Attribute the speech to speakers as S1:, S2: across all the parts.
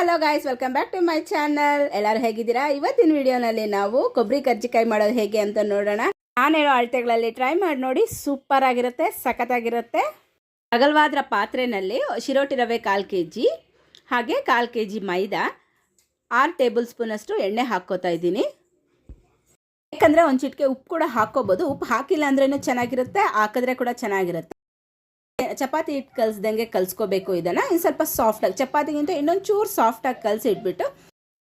S1: Hello guys welcome back to my channel ಎಲ್ಲರೂ ಹೇಗಿದ್ದೀರಾ? ಇವತ್ತಿನ ವಿಡಿಯೋನಲ್ಲಿ ನಾವು ಕೊಬ್ಬರಿ ಕರ್ಜಿಕಾಯಿ ಮಾಡೋದು ಹೇಗೆ ಅಂತ ನೋಡೋಣ. ನಾನು ಹೇಳೋ ಅಳತೆಗಳಲ್ಲಿ ಟ್ರೈ ಮಾಡಿ ನೋಡಿ ಸೂಪರ್ ಆಗಿರುತ್ತೆ ಸಖತ್ತಾಗಿರುತ್ತೆ ಅಗಲವಾದ್ರ ಪಾತ್ರೆನಲ್ಲಿ ಶಿರೋಟಿ ರವೆ ಕಾಲು ಕೆ ಜಿ ಹಾಗೆ ಕಾಲು ಕೆ ಜಿ ಮೈದಾ, ಆರು ಟೇಬಲ್ ಸ್ಪೂನಷ್ಟು ಎಣ್ಣೆ ಹಾಕ್ಕೋತಾ ಇದ್ದೀನಿ. ಯಾಕಂದರೆ ಒಂದು ಚಿಟಿಕೆ ಉಪ್ಪು ಕೂಡ ಹಾಕ್ಕೋಬೋದು. ಉಪ್ಪು ಹಾಕಿಲ್ಲ ಅಂದ್ರೂ ಚೆನ್ನಾಗಿರುತ್ತೆ, ಹಾಕಿದ್ರೆ ಕೂಡ ಚೆನ್ನಾಗಿರುತ್ತೆ. ಚಪಾತಿ ಹಿಟ್ಟು ಕಲಿಸ್ದಂಗೆ ಕಲಿಸ್ಕೋಬೇಕು ಇದನ್ನು. ಇನ್ನು ಸ್ವಲ್ಪ ಸಾಫ್ಟಾಗಿ ಚಪಾತಿಗಿಂತ ಇನ್ನೊಂದು ಚೂರು ಸಾಫ್ಟಾಗಿ ಕಲಸಿ ಇಟ್ಬಿಟ್ಟು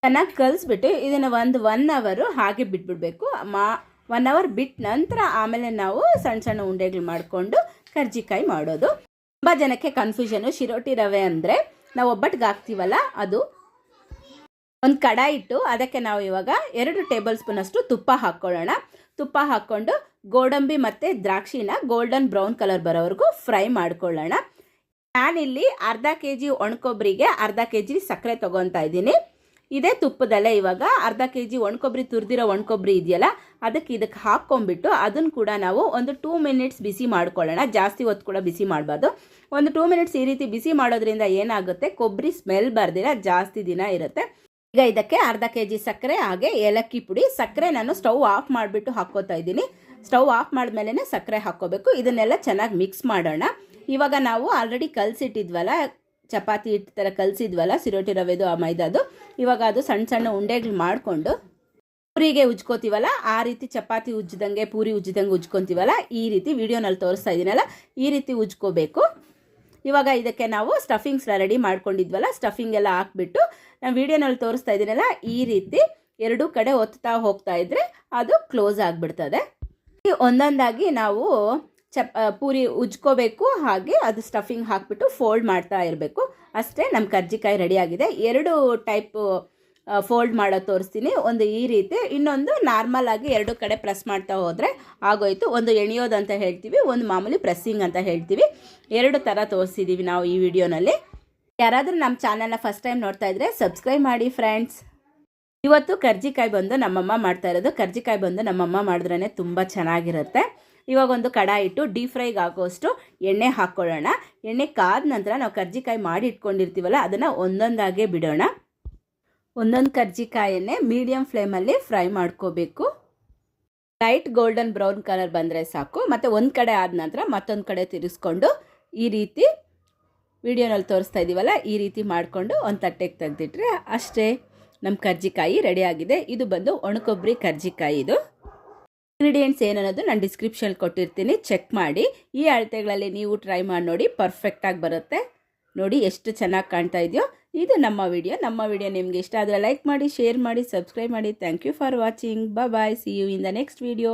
S1: ಚೆನ್ನಾಗಿ ಕಲಿಸ್ಬಿಟ್ಟು ಇದನ್ನು ಒಂದು ಒನ್ ಅವರು ಹಾಗೆ ಬಿಟ್ಬಿಡ್ಬೇಕು. ಮಾ ಒನ್ ಅವರ್ ಬಿಟ್ಟ ನಂತರ ಆಮೇಲೆ ನಾವು ಸಣ್ಣ ಸಣ್ಣ ಉಂಡೆಗಳು ಮಾಡಿಕೊಂಡು ಕರ್ಜಿಕಾಯಿ ಮಾಡೋದು. ತುಂಬ ಜನಕ್ಕೆ ಕನ್ಫ್ಯೂಷನು ಶಿರೋಟಿ ರವೆ ಅಂದರೆ ನಾವು ಒಬ್ಬಟ್ಟಿಗೆ ಹಾಕ್ತೀವಲ್ಲ, ಅದು ಒಂದು ಕಡಾಯಿ ಇಟ್ಟು ಅದಕ್ಕೆ ನಾವು ಇವಾಗ ಎರಡು ಟೇಬಲ್ ಸ್ಪೂನಷ್ಟು ತುಪ್ಪ ಹಾಕ್ಕೊಳ್ಳೋಣ. ತುಪ್ಪ ಹಾಕ್ಕೊಂಡು ಗೋಡಂಬಿ ಮತ್ತು ದ್ರಾಕ್ಷಿನ ಗೋಲ್ಡನ್ ಬ್ರೌನ್ ಕಲರ್ ಬರೋವರೆಗೂ ಫ್ರೈ ಮಾಡ್ಕೊಳ್ಳೋಣ. ನಾನಿಲ್ಲಿ ಅರ್ಧ ಕೆ ಜಿ ಒಣಕೊಬ್ಬರಿಗೆ ಅರ್ಧ ಕೆ ಜಿ ಸಕ್ಕರೆ ತೊಗೊತಾ ಇದ್ದೀನಿ. ಇದೇ ತುಪ್ಪದಲ್ಲೇ ಇವಾಗ ಅರ್ಧ ಕೆ ಜಿ ಒಣಕೊಬ್ಬರಿ, ತುರಿದಿರೋ ಒಣಕೊಬ್ಬರಿ ಇದೆಯಲ್ಲ, ಅದಕ್ಕೆ ಇದಕ್ಕೆ ಹಾಕ್ಕೊಂಬಿಟ್ಟು ಅದನ್ನು ಕೂಡ ನಾವು ಒಂದು ಟೂ ಮಿನಿಟ್ಸ್ ಬಿಸಿ ಮಾಡ್ಕೊಳ್ಳೋಣ. ಜಾಸ್ತಿ ಹೊತ್ತು ಕೂಡ ಬಿಸಿ ಮಾಡಬಾರ್ದು. ಒಂದು ಟೂ ಮಿನಿಟ್ಸ್ ಈ ರೀತಿ ಬಿಸಿ ಮಾಡೋದ್ರಿಂದ ಏನಾಗುತ್ತೆ? ಕೊಬ್ಬರಿ ಸ್ಮೆಲ್ ಬರ್ದಿರ ಜಾಸ್ತಿ ದಿನ ಇರುತ್ತೆ. ಈಗ ಇದಕ್ಕೆ ಅರ್ಧ ಕೆ ಜಿ ಸಕ್ಕರೆ, ಹಾಗೆ ಏಲಕ್ಕಿ ಪುಡಿ. ಸಕ್ಕರೆ ನಾನು ಸ್ಟವ್ ಆಫ್ ಮಾಡಿಬಿಟ್ಟು ಹಾಕೋತಾ ಇದ್ದೀನಿ. ಸ್ಟವ್ ಆಫ್ ಮಾಡಿದ್ಮೇಲೆ ಸಕ್ಕರೆ ಹಾಕ್ಕೋಬೇಕು. ಇದನ್ನೆಲ್ಲ ಚೆನ್ನಾಗಿ ಮಿಕ್ಸ್ ಮಾಡೋಣ. ಇವಾಗ ನಾವು ಆಲ್ರೆಡಿ ಕಲಸಿಟ್ಟಿದ್ವಲ್ಲ, ಚಪಾತಿ ಹಿಟ್ಟು ಥರ ಕಲಸಿದ್ವಲ್ಲ, ಸಿರೋಟಿ ರವೆದು, ಆ ಮೈದಾದು. ಇವಾಗ ಅದು ಸಣ್ಣ ಸಣ್ಣ ಉಂಡೆಗಳು ಮಾಡಿಕೊಂಡು ಪೂರಿಗೆ ಉಜ್ಕೋತೀವಲ್ಲ, ಆ ರೀತಿ ಚಪಾತಿ ಉಜ್ಜಿದಂಗೆ, ಪೂರಿ ಉಜ್ಜಿದಂಗೆ ಉಜ್ಕೊತೀವಲ್ಲ, ಈ ರೀತಿ ವಿಡಿಯೋನಲ್ಲಿ ತೋರಿಸ್ತಾ ಇದ್ದೀನಲ್ಲ, ಈ ರೀತಿ ಉಜ್ಕೋಬೇಕು. ಇವಾಗ ಇದಕ್ಕೆ ನಾವು ಸ್ಟಫಿಂಗ್ಸ್ ರೆಡಿ ಮಾಡ್ಕೊಂಡಿದ್ವಲ್ಲ ಸ್ಟಫಿಂಗ್ ಎಲ್ಲ ಹಾಕ್ಬಿಟ್ಟು ನಾನು ವಿಡಿಯೋನಲ್ಲಿ ತೋರಿಸ್ತಾ ಇದ್ದೀನಲ್ಲ ಈ ರೀತಿ ಎರಡೂ ಕಡೆ ಒತ್ತಾ ಹೋಗ್ತಾ ಇದ್ರೆ ಅದು ಕ್ಲೋಸ್ ಆಗಿಬಿಡ್ತದೆ. ಒಂದೊಂದಾಗಿ ನಾವು ಚಪ್ ಪೂರಿ ಉಜ್ಕೋಬೇಕು, ಹಾಗೆ ಅದು ಸ್ಟಫಿಂಗ್ ಹಾಕ್ಬಿಟ್ಟು ಫೋಲ್ಡ್ ಮಾಡ್ತಾ ಇರಬೇಕು. ಅಷ್ಟೇ ನಮ್ಮ ಕರ್ಜಿಕಾಯಿ ರೆಡಿಯಾಗಿದೆ ಎರಡು ಟೈಪ್ ಫೋಲ್ಡ್ ಮಾಡೋ ತೋರಿಸ್ತೀನಿ. ಒಂದು ಈ ರೀತಿ, ಇನ್ನೊಂದು ನಾರ್ಮಲ್ ಆಗಿ ಎರಡು ಕಡೆ ಪ್ರೆಸ್ ಮಾಡ್ತಾ ಹೋದರೆ ಆಗೋಯ್ತು. ಒಂದು ಎಣಿಯೋದು ಅಂತ ಹೇಳ್ತೀವಿ, ಒಂದು ಮಾಮೂಲಿ ಪ್ರೆಸ್ಸಿಂಗ್ ಅಂತ ಹೇಳ್ತೀವಿ. ಎರಡು ಥರ ತೋರಿಸಿದ್ದೀವಿ ನಾವು ಈ ವಿಡಿಯೋನಲ್ಲಿ. ಯಾರಾದರೂ ನಮ್ಮ ಚಾನಲ್ನ ಫಸ್ಟ್ ಟೈಮ್ ನೋಡ್ತಾ ಇದ್ರೆ ಸಬ್ಸ್ಕ್ರೈಬ್ ಮಾಡಿ ಫ್ರೆಂಡ್ಸ್ ಇವತ್ತು ಕರ್ಜಿಕಾಯಿ ಬಂದು ನಮ್ಮಮ್ಮ ಮಾಡ್ತಾ ಇರೋದು. ಕರ್ಜಿಕಾಯಿ ಬಂದು ನಮ್ಮಮ್ಮ ಮಾಡಿದ್ರೇ ತುಂಬ ಚೆನ್ನಾಗಿರುತ್ತೆ. ಇವಾಗ ಒಂದು ಕಡಾಯಿ ಇಟ್ಟು ಡೀಪ್ ಫ್ರೈಗೆ ಹಾಕೋಷ್ಟು ಎಣ್ಣೆ ಹಾಕ್ಕೊಳ್ಳೋಣ ಎಣ್ಣೆ ಕಾದ ನಂತರ ನಾವು ಕರ್ಜಿಕಾಯಿ ಮಾಡಿ ಇಟ್ಕೊಂಡಿರ್ತೀವಲ್ಲ, ಅದನ್ನು ಒಂದೊಂದಾಗೆ ಬಿಡೋಣ. ಒಂದೊಂದು ಕರ್ಜಿಕಾಯನ್ನೇ ಮೀಡಿಯಮ್ ಫ್ಲೇಮಲ್ಲಿ ಫ್ರೈ ಮಾಡ್ಕೋಬೇಕು. ಲೈಟ್ ಗೋಲ್ಡನ್ ಬ್ರೌನ್ ಕಲರ್ ಬಂದರೆ ಸಾಕು. ಮತ್ತು ಒಂದು ಕಡೆ ಆದ ನಂತರ ಮತ್ತೊಂದು ಕಡೆ ತಿರುಗಿಸ್ಕೊಂಡು ಈ ರೀತಿ ವಿಡಿಯೋನಲ್ಲಿ ತೋರಿಸ್ತಾ ಇದ್ದೀವಲ್ಲ ಈ ರೀತಿ ಮಾಡಿಕೊಂಡು ಒಂದು ತಟ್ಟೆಗೆ ತೆಗೆದಿಟ್ರೆ ಅಷ್ಟೇ ನಮ್ಮ ಕರ್ಜಿಕಾಯಿ ರೆಡಿಯಾಗಿದೆ ಇದು ಬಂದು ಒಣಕೊಬ್ಬರಿ ಕರ್ಜಿಕಾಯಿ ಇದು. ಇಂಗ್ರೀಡಿಯೆಂಟ್ಸ್ ಏನನ್ನೋದು ನಾನು ಡಿಸ್ಕ್ರಿಪ್ಷನ್ ಕೊಟ್ಟಿರ್ತೀನಿ. ಚೆಕ್ ಮಾಡಿ. ಈ ಅಳತೆಗಳಲ್ಲಿ ನೀವು ಟ್ರೈ ಮಾಡಿ ನೋಡಿ ಪರ್ಫೆಕ್ಟಾಗಿ ಬರುತ್ತೆ. ನೋಡಿ ಎಷ್ಟು ಚೆನ್ನಾಗಿ ಕಾಣ್ತಾ ಇದೆಯೋ. ಇದು ನಮ್ಮ ವಿಡಿಯೋ ನಮ್ಮ ವಿಡಿಯೋ ನಿಮಗೆ ಇಷ್ಟ ಆದರೆ ಲೈಕ್ ಮಾಡಿ ಶೇರ್ ಮಾಡಿ ಸಬ್ಸ್ಕ್ರೈಬ್ ಮಾಡಿ. Thank you for watching bye see you in the next video